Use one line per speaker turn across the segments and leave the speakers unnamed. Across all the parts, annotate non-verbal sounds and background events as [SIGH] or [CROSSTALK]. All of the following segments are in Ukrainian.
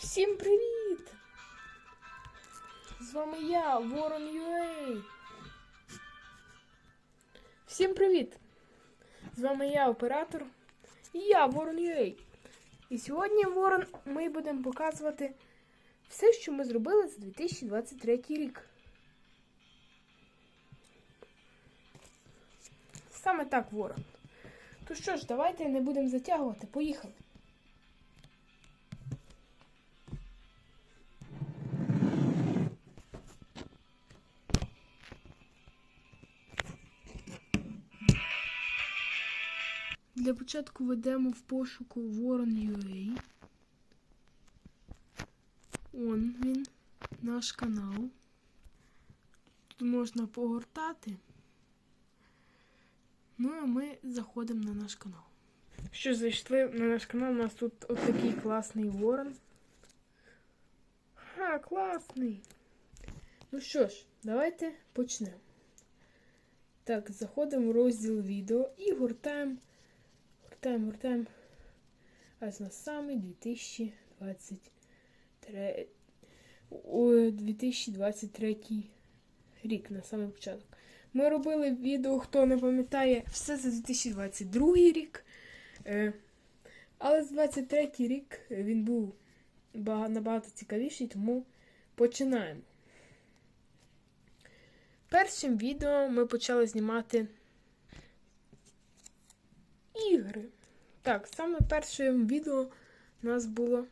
Всім привіт! З вами я, Ворон UA. Всім привіт! З вами я, оператор, і я, Ворон UA. І сьогодні, Ворон, ми будемо показувати все, що ми зробили за 2023 рік. Саме так, Ворон. То що ж, давайте не будемо затягувати. Поїхали. Для початку ведемо в пошуку Ворон.ua. Он він, наш канал. Тут можна погортати. Ну, а ми заходимо на наш канал. Що зайшли на наш канал, у нас тут отакий класний ворон. Ха, класний. Ну що ж, давайте почнемо. Так, заходимо в розділ відео і гортаємо, гортаємо, гортаємо. Аж на самий 2023, о, 2023 рік, на самий початок. Ми робили відео, хто не пам'ятає, все за 2022 рік. Е, але з 23 рік він був набагато цікавіший, тому починаємо. Першим відео ми почали знімати ігри. Так, саме першим відео у нас було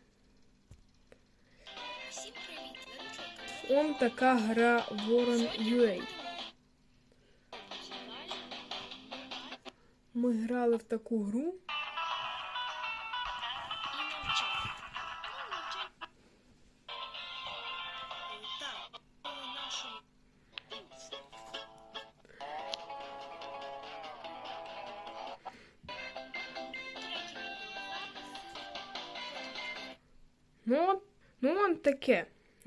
он така гра Ворон UA. Ми грали в таку гру.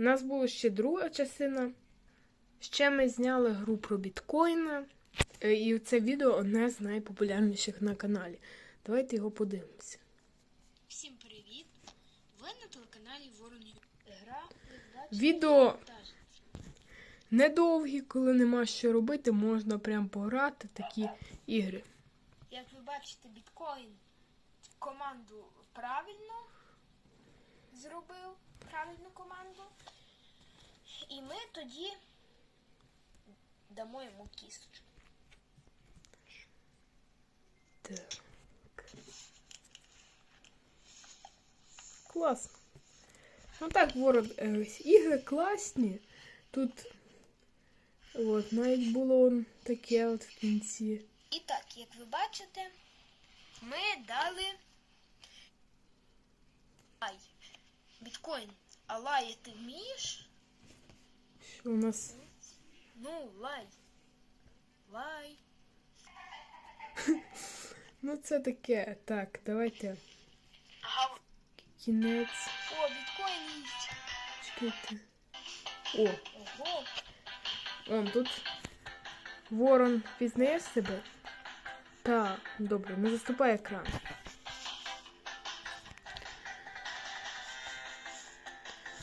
У
нас була ще друга частина. Ще ми зняли гру про біткоїна. Е, І це відео одне з найпопулярніших на каналі. Давайте його подивимося.
Всім привіт! Ви на телеканалі Ворон Гра
Відео недовгі, коли нема що робити, можна прям пограти такі ігри.
Як ви бачите, біткоін команду правильно зробив правильну команду. І ми тоді дамо йому кісточку.
Так. Класно. Ну так, ворот, е, ігри класні. Тут от, навіть було таке от в кінці.
І так, як ви бачите, ми дали лай. Біткоін. А лай ти вмієш?
Що у нас?
Ну, лай. Лай. [LAUGHS]
Ну це таке. Так, давайте.
Ага.
Кінець.
О, біткоін їсть.
Чекайте. О,
Ого.
он тут. Ворон пізнаєш себе? Так, добре, не заступай екран.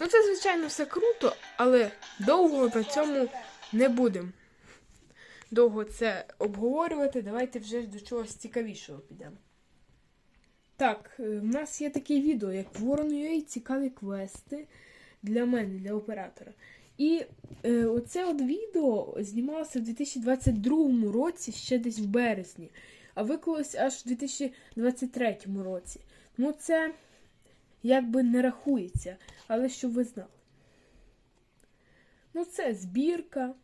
Ну, це, звичайно, все круто, але довго на цьому не будемо. Довго це обговорювати. Давайте вже до чогось цікавішого підемо. Так, е, в нас є таке відео, як Ворон.ua цікаві квести для мене, для оператора. І е, оце от відео знімалося в 2022 році, ще десь в березні, а виклалось аж в 2023 році. Тому це якби не рахується, але щоб ви знали. Ну, це збірка.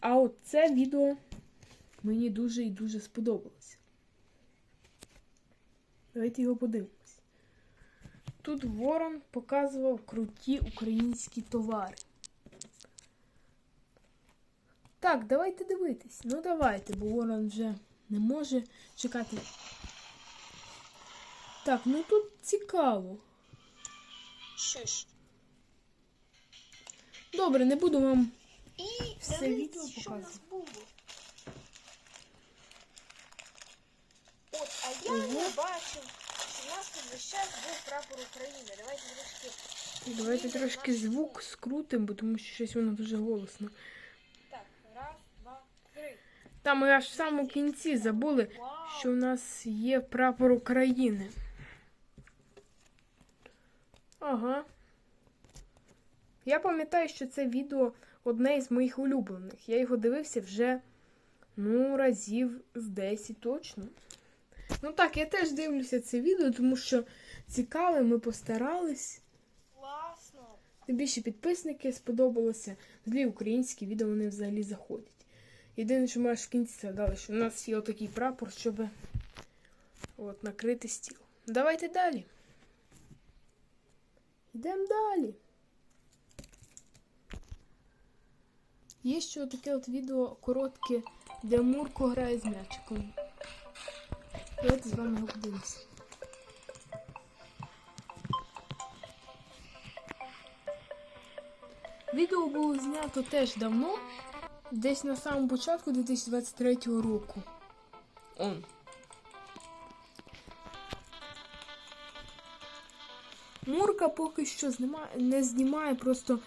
А от це відео мені дуже і дуже сподобалося. Давайте його подивимось. Тут Ворон показував круті українські товари. Так, давайте дивитись. Ну давайте, бо Ворон вже не може чекати. Так, ну тут цікаво.
Що ж.
Добре, не буду вам
І
Все
дивіться,
відео
що в нас
показує.
було. От, а я не
Ого.
бачив, що у нас тут весь час був прапор України. Давайте трошки.
Давайте трошки звук скрутимо, бо тому що щось воно дуже голосно.
Так, раз, два, три.
Там ми аж в самому кінці забули,
Вау!
що у нас є прапор України. Ага. Я пам'ятаю, що це відео одне із моїх улюблених. Я його дивився вже ну, разів з 10 точно. Ну так, я теж дивлюся це відео, тому що цікаве, ми постарались.
Класно!
Тим більше підписники сподобалося. Злі українські відео вони взагалі заходять. Єдине, що ми аж в кінці згадали, що у нас є отакий прапор, щоб от, накрити стіл. Давайте далі. Йдемо далі. Є ще таке от відео коротке, де Мурко грає з м'ячиком. Давайте з вами його подивимося. Відео було знято теж давно, десь на самому початку 2023 року. Он. Мурка поки що знима... не знімає, просто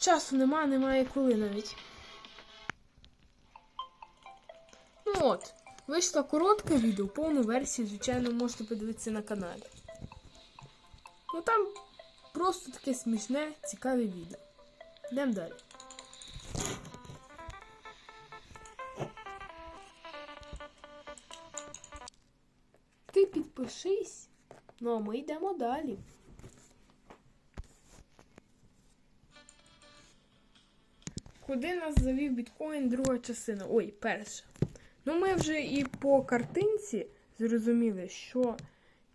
часу немає, немає коли навіть. Ну от, вийшло коротке відео, повну версію, звичайно, можете подивитися на каналі. Ну там просто таке смішне, цікаве відео. Йдемо далі. Ти підпишись. Ну, а ми йдемо далі. Куди нас завів біткоін друга частина? Ой, перша. Ну, ми вже і по картинці зрозуміли, що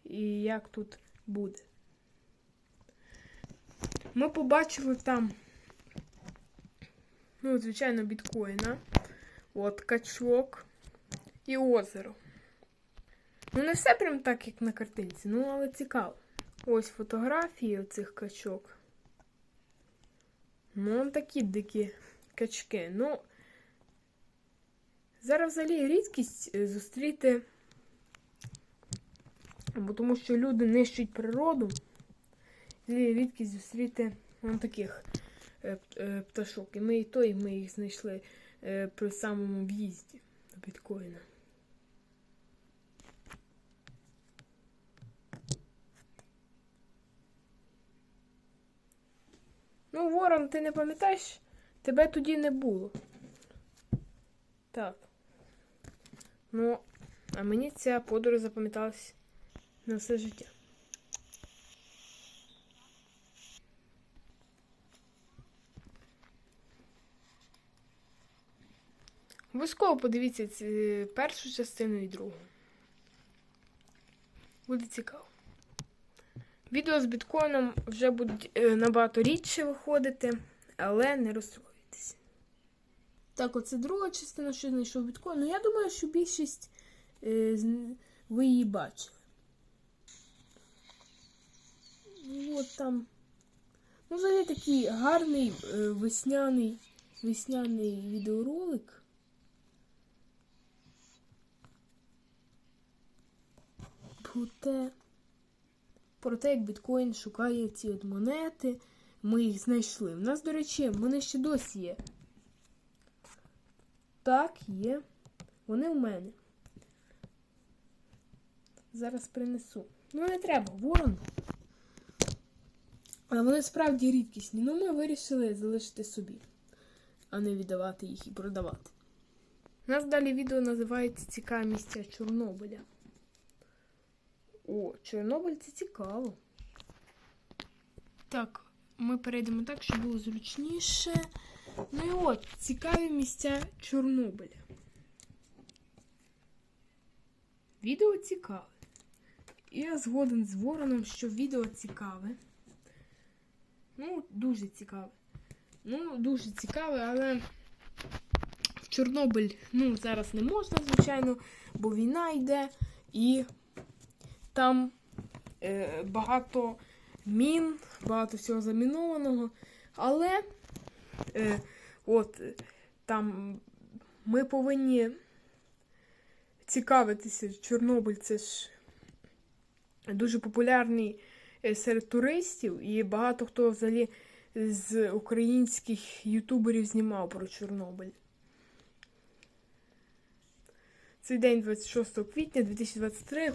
і як тут буде. Ми побачили там, ну, звичайно, біткоїна. От качок і озеро. Ну, не все прям так, як на картинці, ну, але цікаво. Ось фотографії оцих качок. Ну, такі дикі качки. Ну, зараз взагалі рідкість е, зустріти, бо тому що люди нищать природу. Рідкість зустріти вон таких е, е, пташок. І ми і то, і ми їх знайшли при самому в'їзді до біткоїна. Ну, Ворон, ти не пам'ятаєш? Тебе тоді не було. Так. Ну, а мені ця подорож запам'яталась на все життя. Обов'язково подивіться ці, першу частину і другу. Буде цікаво. Відео з біткоїном вже будуть е, набагато рідше виходити, але не розстроюйтесь. Так, оце друга частина, що знайшов біткоін. Ну, я думаю, що більшість е, ви її бачили. Ну, от там. Ну, взагалі такий гарний е, весняний, весняний відеоролик. Про те, про те, як біткоін шукає ці от монети. Ми їх знайшли. У нас, до речі, вони ще досі є. Так, є. Вони у мене. Зараз принесу. Ну, не треба, ворон. Але вони справді рідкісні. Ну, ми вирішили залишити собі, а не віддавати їх і продавати. У нас далі відео називається Цікаві місця Чорнобиля. О, Чорнобиль це цікаво. Так, ми перейдемо так, щоб було зручніше. Ну і от, цікаві місця Чорнобиля. Відео цікаве. Я згоден з Вороном, що відео цікаве. Ну, дуже цікаве. Ну, дуже цікаве, але в Чорнобиль ну, зараз не можна, звичайно, бо війна йде і там е, багато мін, багато всього замінованого. Але е, от там ми повинні цікавитися. Чорнобиль це ж дуже популярний е, серед туристів, і багато хто взагалі з українських ютуберів знімав про Чорнобиль. Цей день 26 квітня 2023.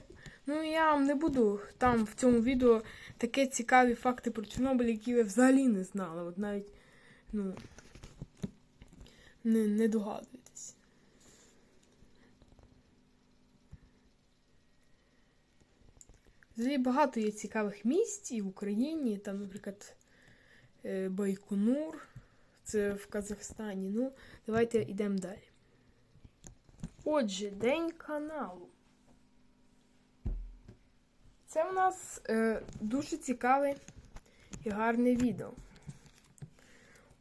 Ну, я вам не буду там в цьому відео такі цікаві факти про Чорнобиль, які ви взагалі не знали. От навіть, ну, не, не догадуєтесь. Взагалі багато є цікавих місць і в Україні, там, наприклад, е, Байконур, це в Казахстані. Ну, давайте йдемо далі. Отже, День каналу. Це в нас е, дуже цікаве і гарне відео.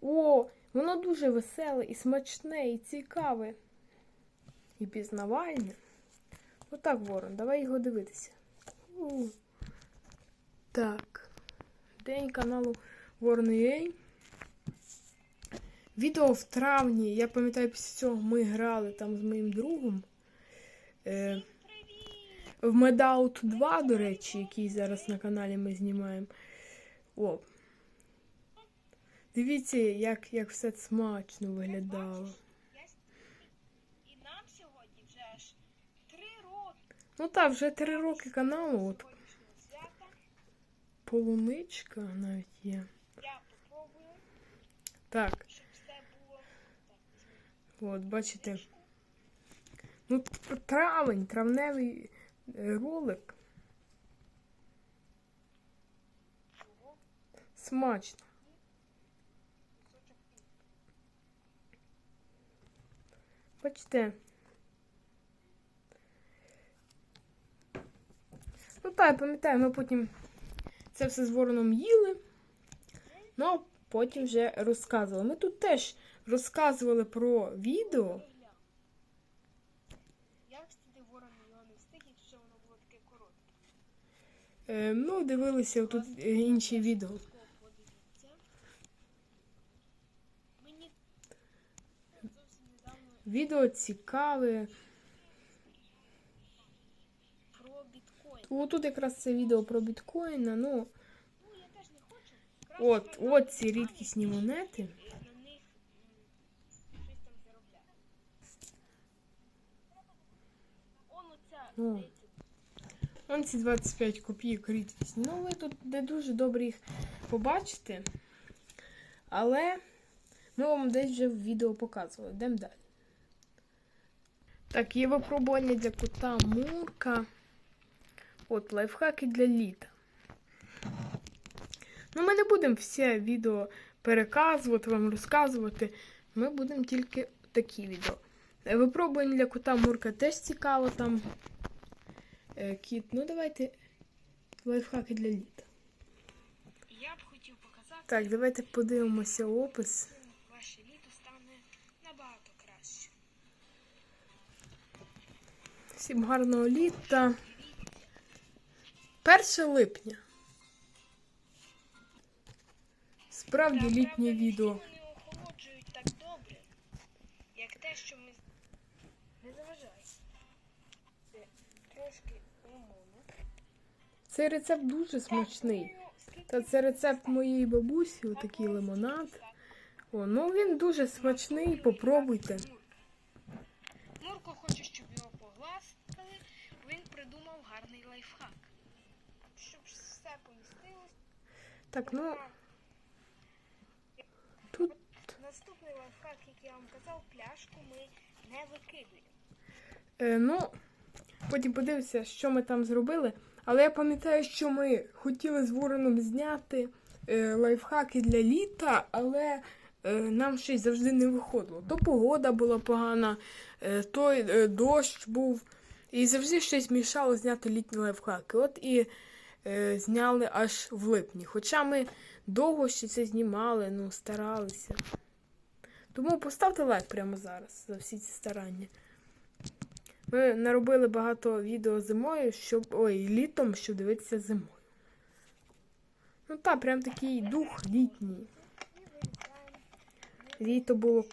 О, воно дуже веселе і смачне, і цікаве. І пізнавальне. Отак, Ворон, давай його дивитися. У. Так. День каналу Ворон.ua. Відео в травні. Я пам'ятаю, після цього ми грали там з моїм другом. Е, в Медаут 2, до речі, який зараз на каналі ми знімаємо. О. Дивіться, як, як все смачно виглядало.
І нам сьогодні вже аж три роки
Ну так, вже три роки каналу. От полуничка навіть є.
Я попробую,
Так,
щоб все було.
От, бачите. Ну, травень, травневий ролик. Смачно. Бачите. Ну так, я пам'ятаю, ми потім це все з вороном їли. Ну, а потім вже розказували. Ми тут теж розказували про відео.
Я встати ворон його не встиг, якщо воно було таке коротке.
Е, ну, дивилися тут е, інші відео. Відео цікаве. О, тут якраз це відео про біткоїна. Ну, от, от ці рідкісні монети. Ну. Вон ці 25 копійок рідкісні. Ну, ви тут не дуже добре їх побачите. Але ми вам десь вже в відео показували. Йдемо далі. Так, є випробування для кота Мурка. От, лайфхаки для літа. Ну, ми не будемо все відео переказувати, вам розказувати. Ми будемо тільки такі відео. Випробування для кота Мурка теж цікаво там. Е, Кіт, ну давайте лайфхаки для літа.
я б хотів показати,
Так, давайте подивимося опис.
ваше літо стане набагато краще.
Всім гарного літа. 1 липня. Справді
Та,
літнє
правда,
відео.
всі охолоджують так добре, як те, що ми не заважає. Трошки лимону.
Цей рецепт дуже смачний.
Скільки
Та це рецепт моєї бабусі, отакий лимонад. О, ну він дуже смачний, попробуйте.
Мурко хоче, щоб його погласкали, він придумав гарний лайфхак. Щоб все помістилось.
Так, ну тут
Наступний лайфхак, як я вам казав, пляшку ми не викидуємо.
Е, ну, потім подивимося, що ми там зробили. Але я пам'ятаю, що ми хотіли з Вороном зняти е, лайфхаки для літа, але е, нам щось завжди не виходило. То погода була погана, е, то е, дощ був. І завжди щось мішало зняти літні лайфхаки. От і е, зняли аж в липні. Хоча ми довго ще це знімали, ну, старалися. Тому поставте лайк прямо зараз за всі ці старання. Ми наробили багато відео зимою, щоб. Ой, літом, щоб дивитися зимою. Ну так, прям такий дух літній. Літо було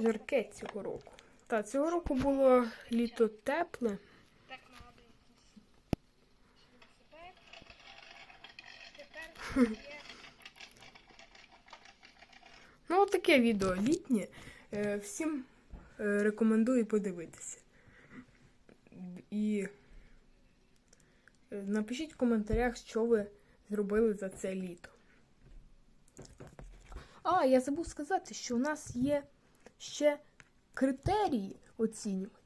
жарке цього року. Так, цього року було літо тепле. Ну, таке відео літнє. Е, Всім е, рекомендую подивитися. І е, напишіть в коментарях, що ви зробили за це літо. А, я забув сказати, що у нас є ще критерії оцінювання.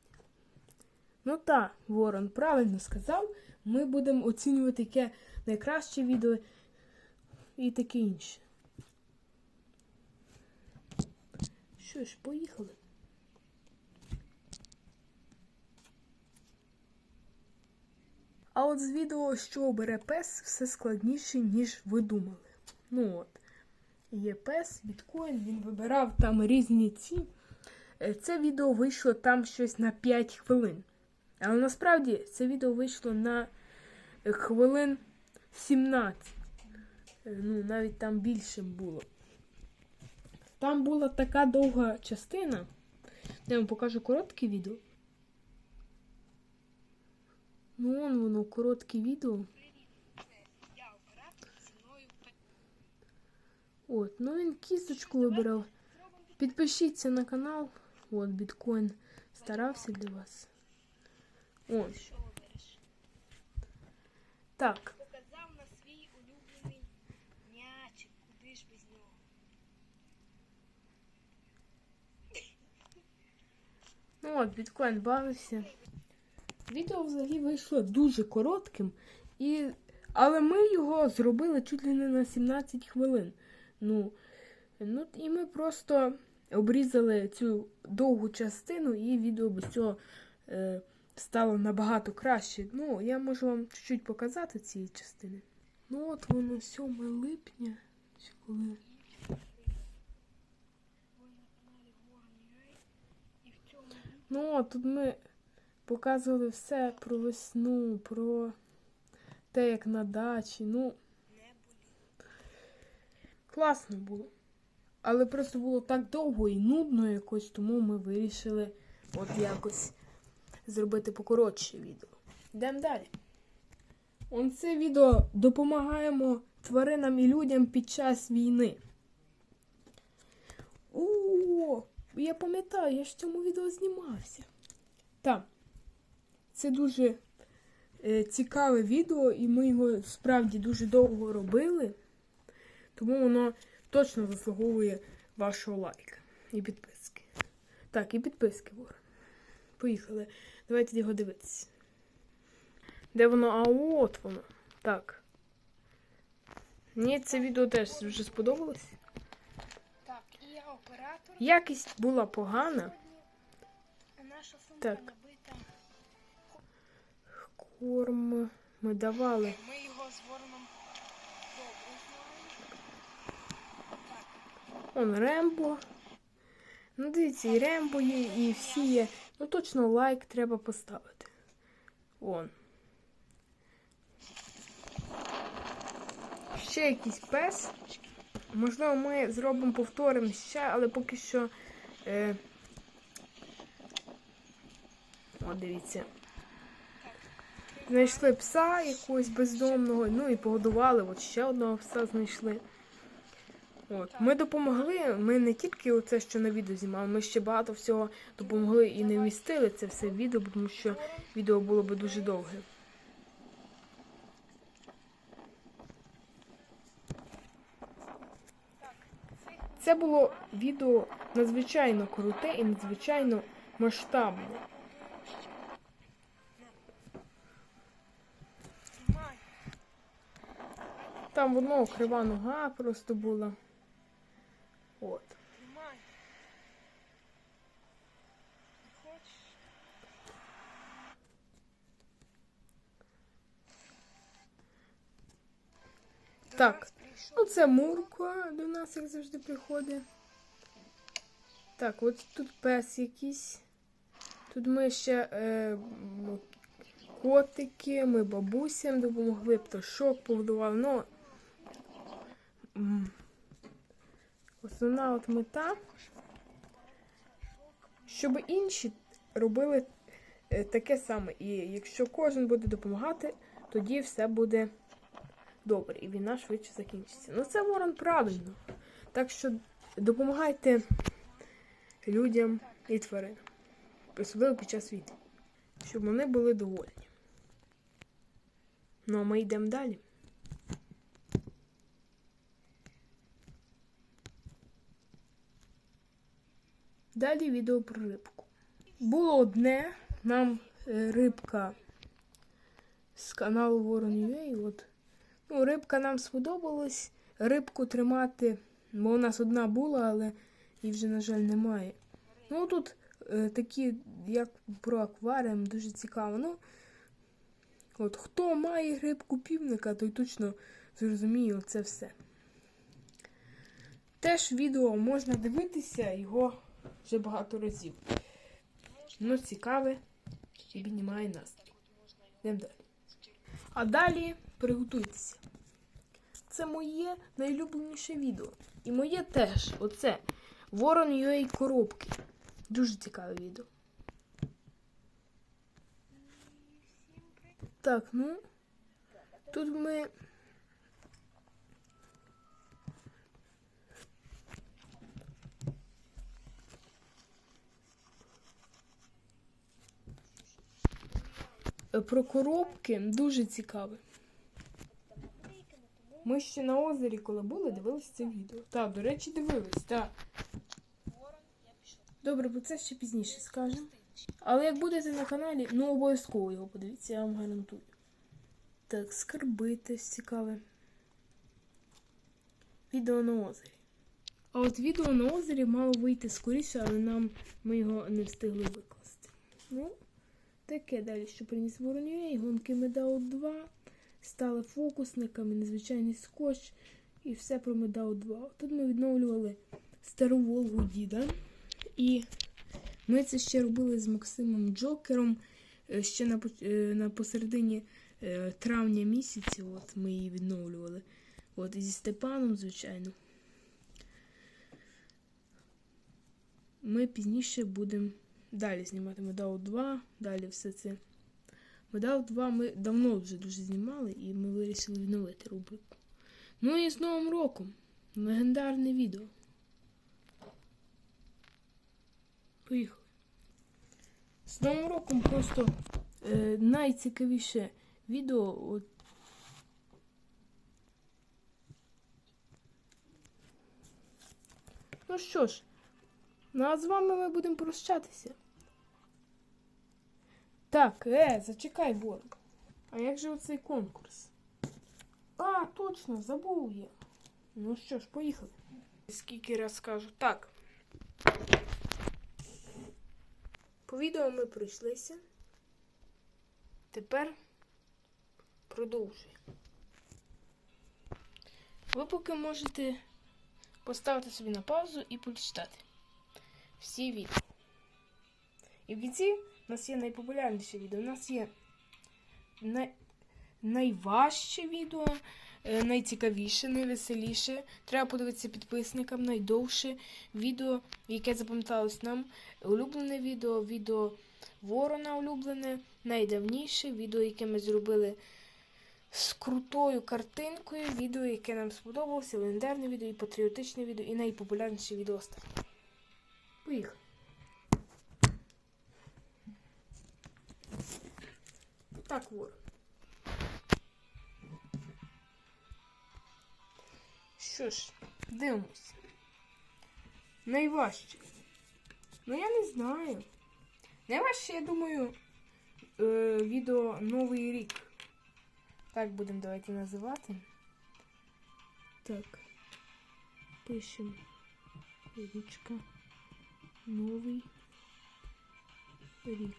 Ну так, Ворон правильно сказав. Ми будемо оцінювати яке найкраще відео і таке інше. Що ж, поїхали. А от з відео, що обере пес, все складніше, ніж ви думали. Ну от. Є пес, біткоін, він вибирав там різні ці. Е, Це відео вийшло там щось на 5 хвилин. Але насправді це відео вийшло на е, хвилин 17. Е, Ну, навіть там більше було. Там була така довга частина. Я вам покажу коротке відео. Ну, вон воно, коротке відео.
Я оператор зі мною так
От, ну він кісточку вибирав.
зробимо
Підпишіться на канал. От, біткоін старався для вас. Ось.
що вибереш.
Так.
Показав на свій улюблений м'ячик, куди ж без нього.
Ну от, біткоін бавився. Відео взагалі вийшло дуже коротким, і... але ми його зробили чуть ли не на 17 хвилин. Ну, ну і ми просто обрізали цю довгу частину, і відео без цього е, стало набагато краще. Ну, я можу вам чуть-чуть показати ці частини. Ну от воно 7 липня. Коли? Ну, тут ми показували все про весну, про те, як на дачі. Ну, класно було. Але просто було так довго і нудно якось, тому ми вирішили от якось зробити покоротше відео. Йдемо далі. Он це відео допомагаємо тваринам і людям під час війни. О, я пам'ятаю, я ж в цьому відео знімався. Так, це дуже е, цікаве відео, і ми його справді дуже довго робили. Тому воно точно заслуговує вашого лайка і підписки. Так, і підписки. Поїхали. Давайте його дивитися. Де воно? А от воно. Так. Мені це відео теж вже сподобалось.
Так, і я оператор.
Якість була погана.
Наша
Так. Корм ми давали.
Ми його з вороном добре знаємо.
Он Рембо. Ну, дивіться, і Рембо є, і всі є. Ну, точно лайк треба поставити. Он. Ще якийсь пес. Можливо, ми зробимо повторимо ще, але поки що. Е... О, дивіться. Знайшли пса якогось бездомного, ну і погодували, от ще одного пса знайшли. От. Ми допомогли, ми не тільки оце, що на відео знімали, ми ще багато всього допомогли і не вмістили це все відео, тому що відео було би дуже довге. Це було відео надзвичайно круте і надзвичайно масштабне. Там в одного крива нога просто була. От. Так. Ну, це Мурка до нас, як завжди, приходить. Так, от тут пес якийсь. Тут ми ще е, котики, ми бабусям допомогли, пташок погодували. Ну, основна от мета, щоб інші робили е, таке саме. І якщо кожен буде допомагати, тоді все буде добре, і війна швидше закінчиться. Ну це ворон правильно. Так що допомагайте людям і тваринам, особливо під час війни, щоб вони були довольні. Ну а ми йдемо далі. Далі відео про рибку. Було одне, нам е, рибка з каналу Ворон.ua, от. Ну, рибка нам сподобалась. Рибку тримати, бо у нас одна була, але її вже, на жаль, немає. Ну, тут е, такі, як про акваріум, дуже цікаво. Ну, от хто має рибку півника, той точно зрозуміє це все. Теж відео можна дивитися, його вже багато разів. Ну, цікаве піднімає настрій. Йдемо далі. А далі приготуйтеся. Це моє найлюбленіше відео. І моє теж. Оце. Ворон UA коробки. Дуже цікаве відео. Так, ну. Тут ми. Про коробки дуже цікаве. Ми ще на озері, коли були, дивилися це відео. Так, до речі, дивились, так. Добре, бо це ще пізніше скажемо. Але як будете на каналі, ну обов'язково його подивіться, я вам гарантую. Так, скарби теж цікаве. Відео на озері. А от відео на озері мало вийти скоріше, але нам ми його не встигли викласти. Ну, таке далі, що приніс Воронює, гонки Медаут 2, стали фокусниками, незвичайний скотч і все про Медаут 2. Тут ми відновлювали стару Волгу діда. І ми це ще робили з Максимом Джокером е, ще на, е, на посередині е, травня місяці. От ми її відновлювали. От і зі Степаном, звичайно. Ми пізніше будемо далі знімати Медаут 2, далі все це. Медаут 2 ми давно вже дуже знімали, і ми вирішили відновити рубрику. Ну і з Новим роком! Легендарне відео. Поїхали. З Новим роком просто е, найцікавіше відео. От, Ну що ж, ну а з вами ми будемо прощатися. Так, е, зачекай, Борг. А як же оцей конкурс? А, точно, забув я. Ну що ж, поїхали. Скільки раз скажу. Так. По відео ми пройшлися. Тепер продовжуємо. Ви поки можете поставити собі на паузу і почитати всі відео. І в кінці у нас є найпопулярніше відео. У нас є най... найважче відео, е, найцікавіше, найвеселіше. Треба подивитися підписникам, найдовше відео, яке запам'яталось нам. Улюблене відео, відео Ворона улюблене, найдавніше відео, яке ми зробили з крутою картинкою, відео, яке нам сподобалося, легендарне відео і патріотичне відео, і найпопулярніше відео останнє. Поїхали. Так, Ворон. Що ж, дивимося. Найважче. Ну я не знаю. Найважче, я думаю, е, відео Новий рік. Так будемо давайте називати. Так. Пишемо. Річка. Новий рік.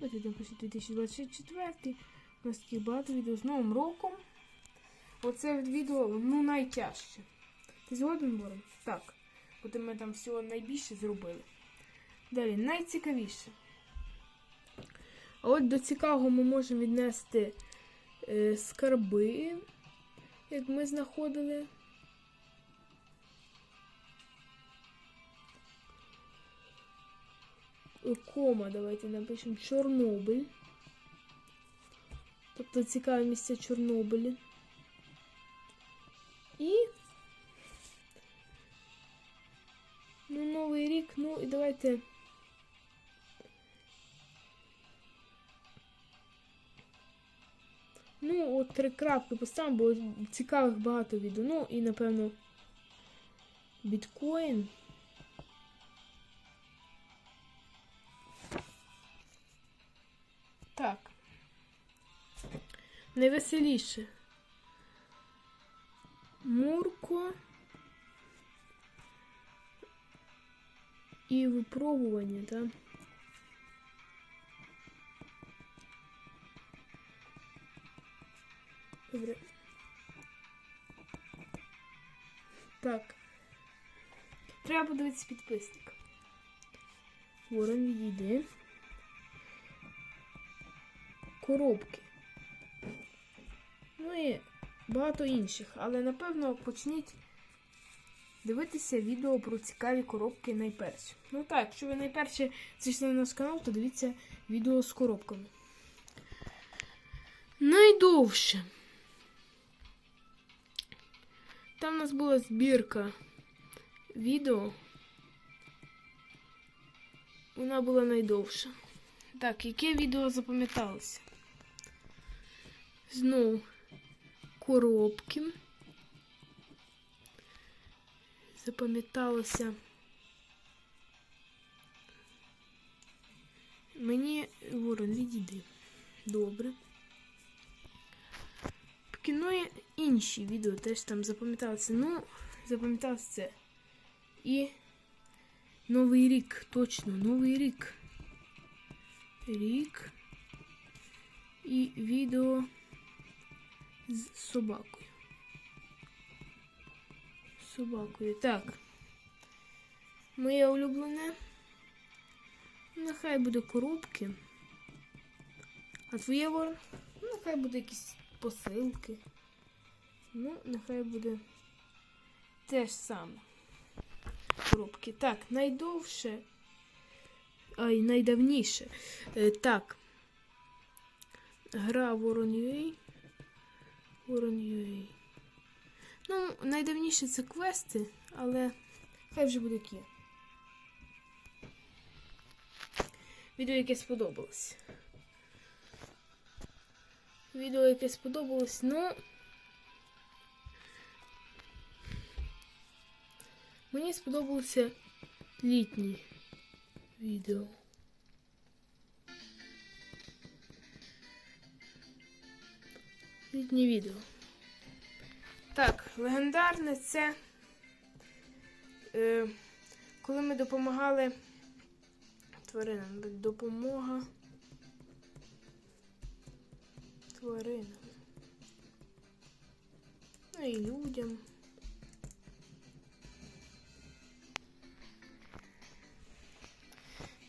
Ось будемо писати 2024. У нас таких багато відео з Новим роком. Оце відео ну найтяжче. Ти згоден, Бором? Так. Бо ми там всього найбільше зробили. Далі, найцікавіше. А от до цікавого ми можемо віднести е, скарби, як ми знаходили. Е, кома, давайте напишемо Чорнобиль. Тобто цікаве місце Чорнобилі. І. Ну, Новий рік, ну і давайте. Ну, от три крапки поставимо, бо цікавих багато відео. Ну і напевно біткоін. Так. Найвеселіше. Мурко. І випробування, так? Добре. Так. Треба подивитися підписник. Ворон відійде. Коробки. Ну і багато інших. Але напевно почніть дивитися відео про цікаві коробки найперші. Ну так, якщо ви найперше зайшли на наш канал, то дивіться відео з коробками. Найдовше. Там у нас була збірка відео. Вона була найдовша. Так, яке відео запам'яталося? Знову коробки. Запам'яталося. Мені ворон відійди. Добре. В кіно є інші відео теж там запам'яталося. Ну, запам'яталося це. І Новий рік, точно, Новий рік. Рік. І відео з собакою. З собакою. Так. Моє улюблене. Нехай буде коробки. А твоє ворон? Нехай буде якісь посилки. Ну, нехай буде те ж саме. Коробки. Так, найдовше. Ай, найдавніше. Е, так. Гра Ворон UA. Ну, найдавніше це квести, але хай вже буде є. Відео, яке сподобалось. Відео, яке сподобалось, ну. Мені сподобалося літнє відео. Літнє відео. Так, легендарне це е, коли ми допомагали тваринам. Допомога тваринам. Ну і людям.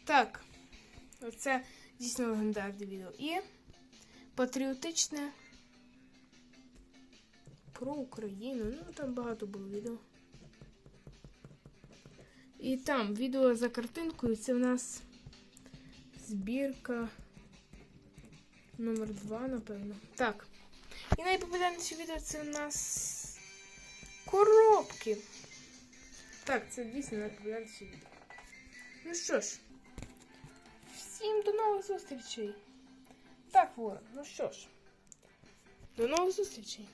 Так, оце дійсно легендарне відео. І патріотичне про Україну. Ну, там багато було відео. І там відео за картинкою це в нас збірка номер 2, напевно. Так. І найпопулярніше відео це в нас коробки. Так, це дійсно найпопулярніше відео. Ну що ж, всім до нових зустрічей. Так, Ворон, ну що ж, до нових зустрічей.